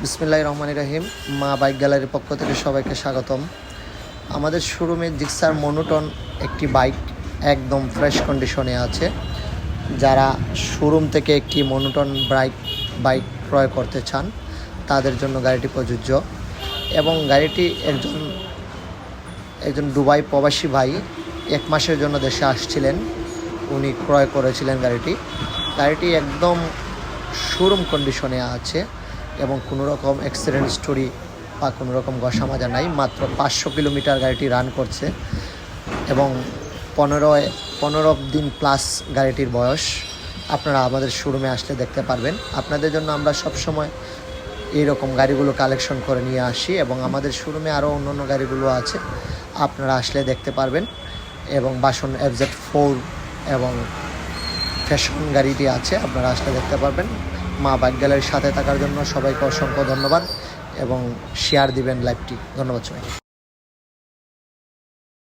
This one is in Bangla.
বিসমিল্লাহ রহমান রহিম। মা বাইক গ্যালারির পক্ষ থেকে সবাইকে স্বাগতম। আমাদের শোরুমে জিক্সার মনোটন একটি বাইক একদম ফ্রেশ কন্ডিশনে আছে। যারা শোরুম থেকে একটি মনোটন বাইক বাইক ক্রয় করতে চান, তাদের জন্য গাড়িটি প্রযোজ্য। এবং গাড়িটি একজন একজন দুবাই প্রবাসী ভাই এক মাসের জন্য দেশে আসছিলেন। উনি ক্রয় করেছিলেন গাড়িটি। গাড়িটি একদম শোরুম কন্ডিশনে আছে। এবং কোনো রকম অ্যাক্সিডেন্ট স্টোরি বা কোনো রকম ঘষা মাজা নাই। মাত্র পাঁচশো কিলোমিটার গাড়িটি রান করছে এবং পনেরো পনেরো দিন প্লাস গাড়িটির বয়স। আপনারা আমাদের শোরুমে আসলে দেখতে পারবেন। আপনাদের জন্য আমরা সবসময় এইরকম গাড়িগুলো কালেকশন করে নিয়ে আসি এবং আমাদের শোরুমে আরও অন্য অন্য গাড়িগুলো আছে। আপনারা আসলে দেখতে পারবেন এবং বাসন এফজেড ফোর এবং ফ্যাশন গাড়িটি আছে, আপনারা আসলে দেখতে পারবেন। মা বাগ্যালের সাথে থাকার জন্য সবাইকে অসংখ্য ধন্যবাদ এবং শেয়ার দিবেন লাইভটি ধন্যবাদ সবাই